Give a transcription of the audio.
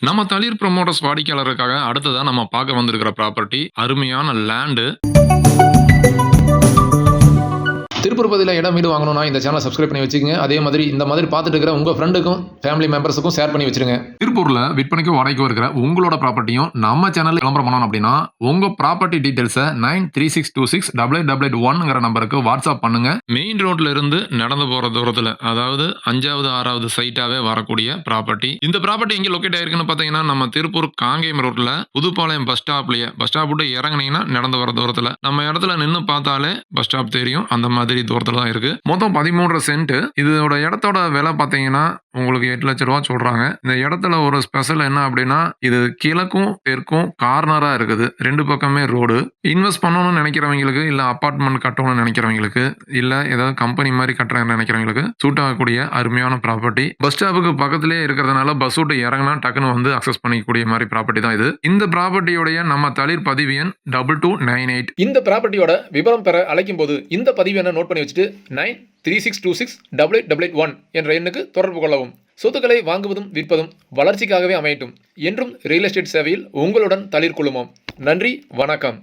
நம்ம தளிர் ப்ரொமோட்டர்ஸ் வாடிக்கையாளருக்காக அடுத்ததான் நம்ம பார்க்க வந்திருக்கிற ப்ராப்பர்ட்டி அருமையான லேண்டு திருப்பூர்பதியில் இடம் வீடு வாங்கணும்னா இந்த சேனலை சப்ஸ்கிரைப் பண்ணி வச்சுக்கோங்க. அதே மாதிரி இந்த மாதிரி பார்த்துட்டு இருக்கிற உங்கள் ஃப்ரெண்டுக்கும் ஃபேமிலி மெம்பர்ஸுக்கும் ஷேர் பண்ணி வச்சிருங்க. திருப்பூர்ல விற்பனைக்கு வாடகைக்கு இருக்கிற உங்களோட ப்ராப்பர்ட்டியும் நம்ம சேனல்ல விளம்பரம் பண்ணணும் அப்படின்னா உங்க property டீடைல்ஸை nine three six two six double eight double eight ஒன்ங்கிற நம்பருக்கு வாட்ஸ்அப் பண்ணுங்க. மெயின் ரோட்ல இருந்து நடந்து போற தூரத்துல அதாவது அஞ்சாவது ஆறாவது சைட்டாவே வரக்கூடிய ப்ராப்பர்ட்டி இந்த ப்ராப்பர்ட்டி எங்க லொக்கேட் ஆயிருக்குன்னு பாத்தீங்கன்னா நம்ம திருப்பூர் காங்கேயம் ரோட்ல புதுப்பாளையம் பஸ் ஸ்டாப்லயே பஸ் ஸ்டாப் விட்டு இறங்குனீங்கன்னா நடந்து வர தூரத்துல. நம்ம இடத்துல நின்று பார்த்தாலே பஸ் ஸ்டாப் தெரியும். அந்த மாதிரி தூரத்துல தான் இருக்கு. மொத்தம் பதிமூன்று சென்ட் இதோட இடத்தோட விலை பார்த்தீங்கன்னா உங்களுக்கு எட்டு லட்ச ரூபா சொல்றாங்க. இந்த இடத்துல ஒரு ஸ்பெஷல் என்ன அப்படின்னா இது கிழக்கும் தெற்கும் கார்னரா இருக்குது. ரெண்டு பக்கமே ரோடு இன்வெஸ்ட் பண்ணணும்னு நினைக்கிறவங்களுக்கு இல்ல அபார்ட்மெண்ட் கட்டணும்னு நினைக்கிறவங்களுக்கு இல்ல ஏதாவது கம்பெனி மாதிரி கட்டுறாங்கன்னு நினைக்கிறவங்களுக்கு சூட் ஆகக்கூடிய அருமையான ப்ராப்பர்ட்டி பஸ் ஸ்டாப்புக்கு பக்கத்திலே இருக்கிறதுனால பஸ் விட்டு இறங்கினா டக்குன்னு வந்து அக்சஸ் பண்ணிக்கக்கூடிய மாதிரி ப்ராப்பர்ட்டி தான் இது. இந்த ப்ராப்பர்ட்டியோடைய நம்ம தளிர் பதிவு எண் டபுள் டூ நைன் எயிட் இந்த ப்ராப்பர்ட்டியோட விவரம் பெற அழைக்கும் போது இந்த பதிவு என்ன நோட் பண்ணி வச்சுட்டு nine three six two six double eight double eight one என்ற எண்ணுக்கு தொடர்பு கொள்ளவும். சொத்துக்களை வாங்குவதும் விற்பதும் வளர்ச்சிக்காகவே அமையட்டும் என்றும் ரியல் எஸ்டேட் சேவையில் உங்களுடன் தளிர் குழுமம் நன்றி வணக்கம்.